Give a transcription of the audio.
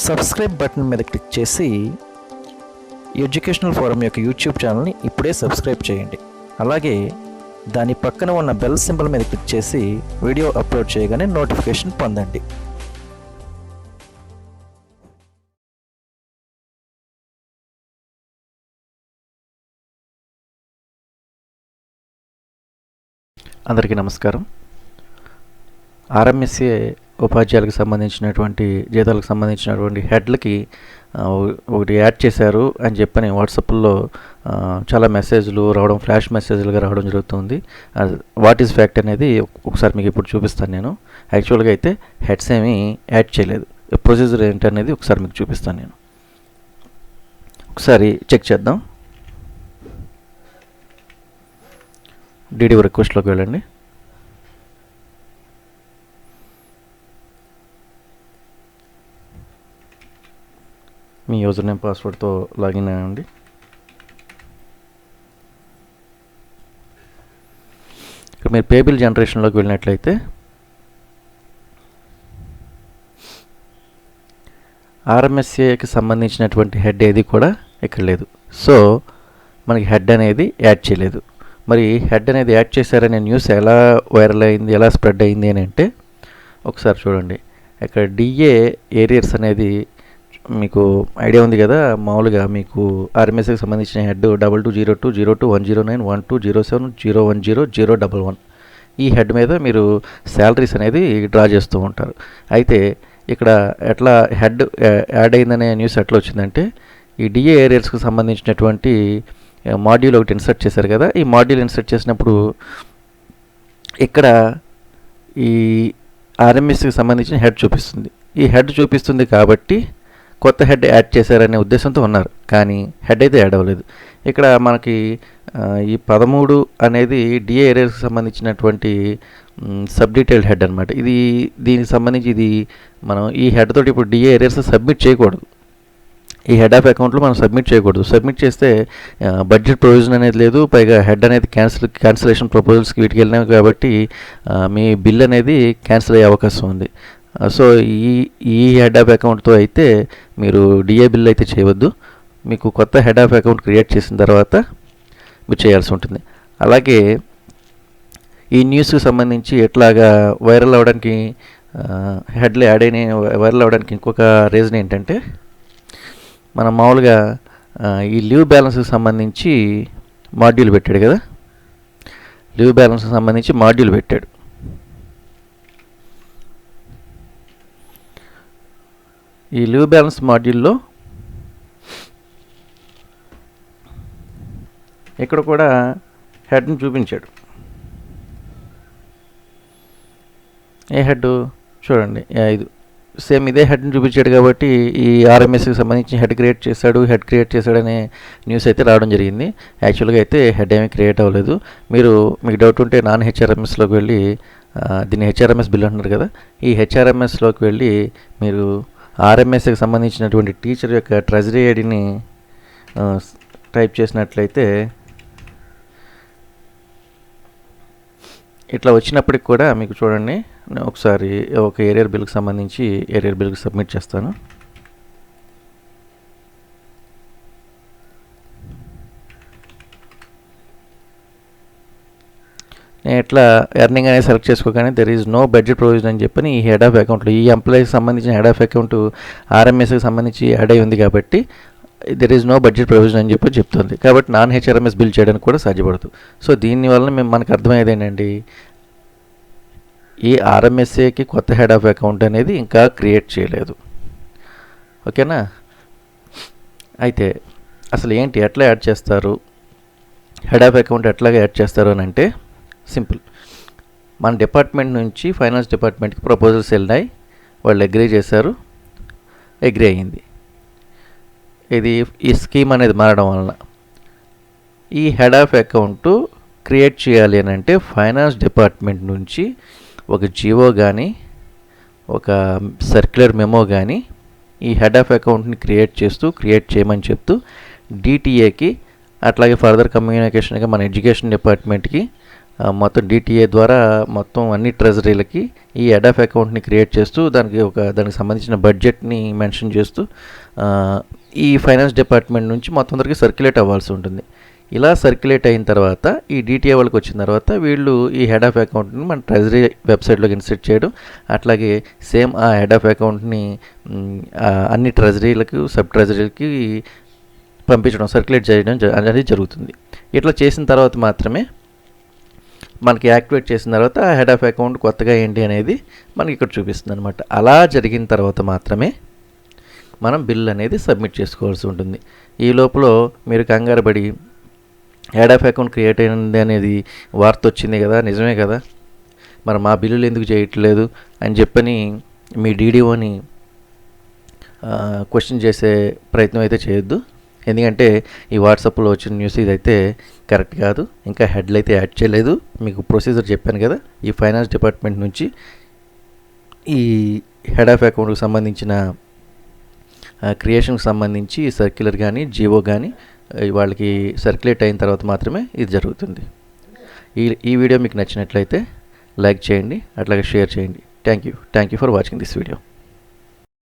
Subscribe button మీద click చేసి educational forum యొక్క యూట్యూబ్ ఛానల్ని ఇప్పుడే సబ్స్క్రైబ్ చేయండి. అలాగే దాని పక్కన ఉన్న బెల్ సింబల్ మీద క్లిక్ చేసి వీడియో అప్లోడ్ చేయగానే నోటిఫికేషన్ పొందండి. అందరికీ నమస్కారం. ఆర్ఎంఎస్ఏ ఉపాధ్యాయులకు సంబంధించినటువంటి జీతాలకు సంబంధించినటువంటి హెడ్లకి ఒకటి యాడ్ చేశారు అని చెప్పని వాట్సాప్లో చాలా మెసేజ్లు రావడం ఫ్లాష్ మెసేజ్లుగా రావడం జరుగుతుంది. వాట్ ఈస్ ఫ్యాక్ట్ అనేది ఒకసారి మీకు ఇప్పుడు చూపిస్తాను నేను. యాక్చువల్గా అయితే హెడ్స్ ఏమీ యాడ్ చేయలేదు. ప్రొసీజర్ ఏంటి అనేది ఒకసారి మీకు చూపిస్తాను నేను. ఒకసారి చెక్ చేద్దాం. డీడీ రిక్వెస్ట్లోకి వెళ్ళండి. మీ యూజర్ నేమ్ పాస్వర్డ్తో లాగిన్ అవ్వండి ఇక్కడ మీరు పేబిల్ జనరేషన్లోకి వెళ్ళినట్లయితే ఆర్ఎంఎస్ఏకి సంబంధించినటువంటి హెడ్ ఏది కూడా ఇక్కడ లేదు. సో మనకి హెడ్ అనేది యాడ్ చేయలేదు. మరి హెడ్ అనేది యాడ్ చేశారనే న్యూస్ ఎలా వైరల్ అయింది ఎలా స్ప్రెడ్ అయింది అని అంటే ఒకసారి చూడండి. ఇక్కడ డిఏ ఏరియర్స్ అనేది మీకు ఐడియా ఉంది కదా? మామూలుగా మీకు ఆర్ఎంఎస్కి సంబంధించిన head double two zero two zero two one zero nine one two zero seven zero one zero zero double one. ఈ హెడ్ మీద మీరు శాలరీస్ అనేది డ్రా చేస్తూ ఉంటారు. అయితే ఇక్కడ ఎట్లా హెడ్ యాడ్ అయిందనే న్యూస్ ఎట్లా వచ్చిందంటే ఈ డిఏ ఏరియల్స్కి సంబంధించినటువంటి మాడ్యూల్ ఒకటి ఇన్సర్ట్ చేశారు కదా? ఈ మాడ్యూల్ ఇన్సర్ట్ చేసినప్పుడు ఇక్కడ ఈ ఆర్ఎంఎస్కి సంబంధించిన హెడ్ చూపిస్తుంది. ఈ హెడ్ చూపిస్తుంది కాబట్టి కొత్త హెడ్ యాడ్ చేశారనే ఉద్దేశంతో ఉన్నారు. కానీ హెడ్ అయితే యాడ్ అవ్వలేదు. ఇక్కడ మనకి ఈ పదమూడు అనేది డిఏ ఏరియాస్కి సంబంధించినటువంటి సబ్ డీటెయిల్డ్ హెడ్ అనమాట ఇది దీనికి సంబంధించి ఇది మనం ఈ హెడ్ తోటి ఇప్పుడు డిఏ ఏరియాస్ సబ్మిట్ చేయకూడదు. ఈ హెడ్ ఆఫ్ అకౌంట్లో మనం సబ్మిట్ చేయకూడదు. సబ్మిట్ చేస్తే బడ్జెట్ ప్రొవిజన్ అనేది లేదు. పైగా హెడ్ అనేది క్యాన్సిల్ క్యాన్సిలేషన్ ప్రపోజల్స్కి వీటికి వెళ్ళినాం కాబట్టి మీ బిల్ అనేది క్యాన్సిల్ అయ్యే అవకాశం ఉంది. సో ఈ ఈ హెడ్ ఆఫ్ అకౌంట్తో అయితే మీరు డిఏ బిల్ అయితే చేయవద్దు. మీకు కొత్త హెడ్ ఆఫ్ అకౌంట్ క్రియేట్ చేసిన తర్వాత మీరు చేయాల్సి ఉంటుంది. అలాగే ఈ న్యూస్కి సంబంధించి ఎట్లాగా వైరల్ అవ్వడానికి హెడ్లు యాడ్ అయిన వైరల్ అవ్వడానికి ఇంకొక రీజన్ ఏంటంటే మనం మామూలుగా ఈ లీవ్ బ్యాలెన్స్కి సంబంధించి మాడ్యూల్ పెట్టాడు కదా? లీవ్ బ్యాలెన్స్కి సంబంధించి మాడ్యూల్ పెట్టాడు. ఈ లీవ్ బ్యాలెన్స్ మాడ్యూల్లో ఇక్కడ కూడా హెడ్ని చూపించాడు. ఏ హెడ్ చూడండి ఐదు. సేమ్ ఇదే హెడ్ని చూపించాడు కాబట్టి ఈ ఆర్ఎంఎస్కి సంబంధించి హెడ్ క్రియేట్ చేశాడు హెడ్ క్రియేట్ చేశాడనే న్యూస్ అయితే రావడం జరిగింది. యాక్చువల్గా అయితే హెడ్ ఏమీ క్రియేట్ అవ్వలేదు. మీరు మీకు డౌట్ ఉంటే నాన్ హెచ్ఆర్ఎంఎస్లోకి వెళ్ళి దీన్ని హెచ్ఆర్ఎంఎస్ బిల్ అంటున్నారు కదా ఈ హెచ్ఆర్ఎంఎస్లోకి వెళ్ళి మీరు ఆర్ఎంఎస్కి సంబంధించినటువంటి టీచర్ యొక్క ట్రెజరీ ఐడిని టైప్ చేసినట్లయితే ఇట్లా వచ్చినప్పటికి కూడా మీకు చూడండి నేను ఒకసారి ఒక ఏరియర్ బిల్కి సంబంధించి ఏరియర్ బిల్కి సబ్మిట్ చేస్తాను. నేను ఇట్లా ఎర్నింగ్ అనేది select చేసుకోగానే there is no budget provision అని చెప్పని ఈ హెడ్ ఆఫ్ అకౌంట్లో ఈ ఎంప్లాయీకి సంబంధించిన హెడ్ ఆఫ్ అకౌంట్ ఆర్ఎంఎస్కి సంబంధించి యాడ్ అయి ఉంది కాబట్టి there is no budget provision అని చెప్పి చెప్తుంది. కాబట్టి నాన్ హెచ్ఆర్ఎంఎస్ బిల్ చేయడానికి కూడా సాధ్యపడదు. సో దీనివల్ల మేము మనకు అర్థమయ్యేది ఏంటండి ఈ ఆర్ఎంఎస్ఏకి కొత్త హెడ్ ఆఫ్ అకౌంట్ అనేది ఇంకా క్రియేట్ చేయలేదు. ఓకేనా అయితే అసలు ఏంటి ఎట్లా యాడ్ చేస్తారు? హెడ్ ఆఫ్ అకౌంట్ ఎట్లాగా యాడ్ చేస్తారు అని అంటే సింపుల్. మన డిపార్ట్మెంట్ నుంచి ఫైనాన్స్ డిపార్ట్మెంట్కి ప్రపోజల్స్ వెళ్ళినాయి. వాళ్ళు అగ్రీ చేశారు. అగ్రీ అయ్యింది. ఇది ఈ స్కీమ్ అనేది మారడం వలన ఈ హెడ్ ఆఫ్ అకౌంట్ క్రియేట్ చేయాలి అని అంటే ఫైనాన్స్ డిపార్ట్మెంట్ నుంచి ఒక జీవో కానీ ఒక సర్క్యులర్ మెమో కానీ ఈ హెడ్ ఆఫ్ అకౌంట్ని క్రియేట్ చేస్తూ క్రియేట్ చేయమని చెప్తూ డిటిఏకి అట్లాగే ఫర్దర్ కమ్యూనికేషన్గా మన ఎడ్యుకేషన్ డిపార్ట్మెంట్కి మొత్తం డిటిఏ ద్వారా మొత్తం అన్ని ట్రెజరీలకి ఈ ఎడాఫ్ అకౌంట్ని క్రియేట్ చేస్తూ దానికి ఒక దానికి సంబంధించిన బడ్జెట్ని మెన్షన్ చేస్తూ ఈ ఫైనాన్స్ డిపార్ట్మెంట్ నుంచి మొత్తం అందరికీ సర్క్యులేట్ అవ్వాల్సి ఉంటుంది. ఇలా సర్క్యులేట్ అయిన తర్వాత ఈ డిటిఏ వాళ్ళకి వచ్చిన తర్వాత వీళ్ళు ఈ హెడ్ ఆఫ్ అకౌంట్ని మన ట్రెజరీ వెబ్సైట్లోకి ఇన్సెట్ చేయడం అట్లాగే సేమ్ ఆ హెడ్ ఆఫ్ అకౌంట్ని అన్ని ట్రెజరీలకు సబ్ ట్రెజరీలకి పంపించడం సర్క్యులేట్ చేయడం అనేది జరుగుతుంది. ఇట్లా చేసిన తర్వాత మాత్రమే మనకి యాక్టివేట్ చేసిన తర్వాత హెడ్ ఆఫ్ అకౌంట్ కొత్తగా ఏంటి అనేది మనకి ఇక్కడ చూపిస్తుంది అనమాట అలా జరిగిన తర్వాత మాత్రమే మనం బిల్ అనేది సబ్మిట్ చేసుకోవాల్సి ఉంటుంది. ఈ లోపల మీరు కంగారు పడి హెడ్ ఆఫ్ అకౌంట్ క్రియేట్ అయింది అనేది వార్త వచ్చింది కదా నిజమే కదా? మరి మా బిల్లులు ఎందుకు చేయట్లేదు అని చెప్పని మీ డీడీఓని క్వశ్చన్ చేసే ప్రయత్నం అయితే చేయొద్దు. ఎందుకంటే ఈ వాట్సాప్లో వచ్చిన న్యూస్ ఇదైతే కరెక్ట్ కాదు. ఇంకా హెడ్లు అయితే యాడ్ చేయలేదు. మీకు ప్రొసీజర్ చెప్పాను కదా ఈ ఫైనాన్స్ డిపార్ట్మెంట్ నుంచి ఈ హెడ్ ఆఫ్ అకౌంట్కి సంబంధించిన క్రియేషన్కి సంబంధించి సర్క్యులర్ కానీ జీవో కానీ వాళ్ళకి సర్క్యులేట్ అయిన తర్వాత మాత్రమే ఇది జరుగుతుంది. ఈ ఈ వీడియో మీకు నచ్చినట్లయితే లైక్ చేయండి అట్లాగే షేర్ చేయండి. Thank you thank you for watching this video